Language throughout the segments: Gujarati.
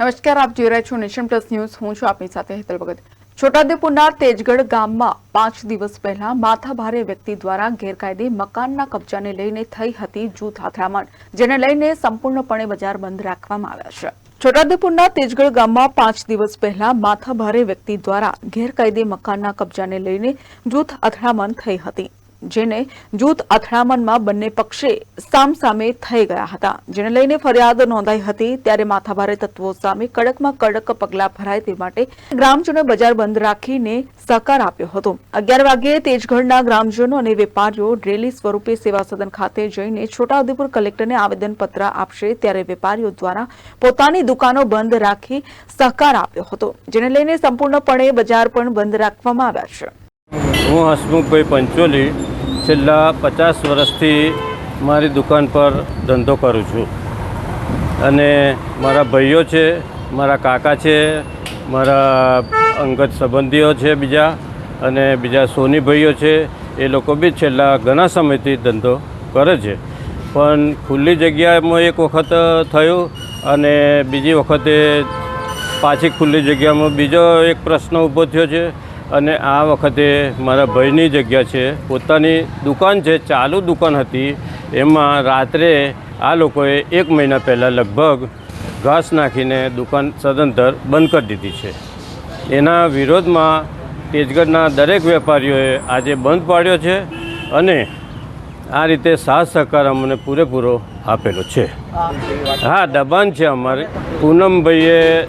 નમસ્કાર, આપ જોઈ રહ્યા છો નેશન પ્લસ ન્યૂઝ. હું છું આપની સાથે હેતલ ભગત. છોટાઉદેપુરના તેજગઢ ગામમાં પાંચ દિવસ પહેલા માથાભારે વ્યક્તિ દ્વારા ગેરકાયદે મકાનના કબજાને લઈને થઈ હતી જૂથ અથડામણ, જેને લઈને સંપૂર્ણપણે બજાર બંધ રાખવામાં આવ્યા છે. છોટાઉદેપુરના તેજગઢ ગામમાં પાંચ દિવસ પહેલા માથાભારે વ્યક્તિ દ્વારા ગેરકાયદે મકાનના કબજાને લઈને જૂથ અથડામણ થઈ હતી. જેને જૂથ અથડામણમાં બંને પક્ષે સામસામે થઈ ગયા હતા. જેને લઈને ફરિયાદ નોંધાઈ હતી, ત્યારે માથાભારે તત્વો સામે કડકમાં કડક પગલાં ભરાય તે માટે ગ્રામજનોએ બજાર બંધ રાખીને સહકાર આપ્યો હતો. અગિયાર વાગ્યે તેજગઢના ગ્રામજનો અને વેપારીઓ રેલી સ્વરૂપે સેવા સદન ખાતે જઈને છોટાઉદેપુર કલેક્ટરને આવેદનપત્ર આપશે, ત્યારે વેપારીઓ દ્વારા પોતાની દુકાનો બંધ રાખી સહકાર આપ્યો હતો. જેને લઈને સંપૂર્ણપણે બજાર પણ બંધ રાખવામાં આવ્યા છે. હું હસમુખભાઈ પંચોલી છેલ્લા પચાસ વર્ષથી મારી દુકાન પર ધંધો કરું છું. અને મારા ભાઈઓ છે, મારા કાકા છે, મારા અંગત સંબંધીઓ છે બીજા અને બીજા સોની ભાઈઓ છે, એ લોકો બી છેલ્લા ઘણા સમયથી ધંધો કરે છે. પણ ખુલ્લી જગ્યામાં એક વખત થયું અને બીજી વખતે પાછી ખુલ્લી જગ્યામાં બીજો એક પ્રશ્ન ઊભો થયો છે અને આ વખતે મારા ભાઈની જગ્યા છે. પોતાની દુકાન છે ચાલુ દુકાન હતી, એમાં રાત્રે આ લોકોએ એક મહિના પહેલાં લગભગ ઘાસ નાખીને દુકાન સદંતર બંધ કરી દીધી છે. એના વિરોધમાં તેજગઢના દરેક વેપારીઓએ આજે બંધ પાડ્યો છે અને આ રીતે સાથ સહકાર અમને પૂરેપૂરો આપેલો છે. હા, દબાણ છે અમારે. પૂનમભાઈએ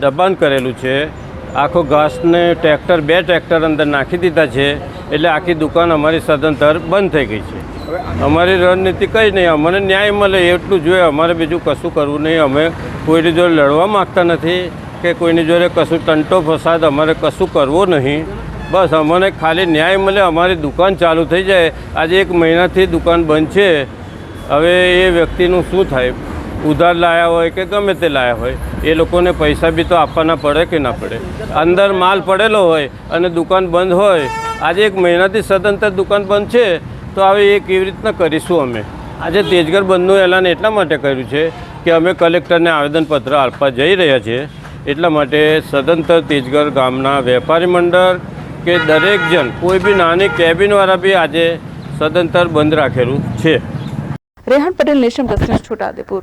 દબાણ કરેલું છે. આખો ઘાસને ટ્રેક્ટર, બે ટ્રેક્ટર અંદર નાખી દીધા છે, એટલે આખી દુકાન અમારી સદંતર બંધ થઈ ગઈ છે. અમારી રણનીતિ કંઈ નહીં, અમને ન્યાય મળે એટલું જોઈએ, અમારે બીજું કશું કરવું નહીં. અમે કોઈની જોડે લડવા માગતા નથી કે કોઈની જોડે કશું ટંટો ફસાદ અમારે કશું કરવું નહીં. બસ અમને ખાલી ન્યાય મળે, અમારી દુકાન ચાલુ થઈ જાય. આજે એક મહિનાથી દુકાન બંધ છે. હવે એ વ્યક્તિનું શું થાય? ઉધાર લાયા હોય કે ગમે તે લાયા હોય, એ લોકોને પૈસા બી તો આપવાના પડે કે ના પડે? અંદર માલ પડેલો હોય અને દુકાન બંધ હોય, આજે એક મહિનાથી સદંતર દુકાન બંધ છે, તો હવે એ કેવી રીતના કરીશું અમે? આજે તેજગર બંધનું એલાન એટલા માટે કર્યું છે કે અમે કલેક્ટરને આવેદનપત્ર આપવા જઈ રહ્યા છીએ એટલા માટે સદંતર તેજગર ગામના વેપારી મંડળ કે દરેક જણ, કોઈ બી નાની કેબિનવાળા બી આજે સદંતર બંધ રાખેલું છે. Rehan Patel, nation news Chhota Udepur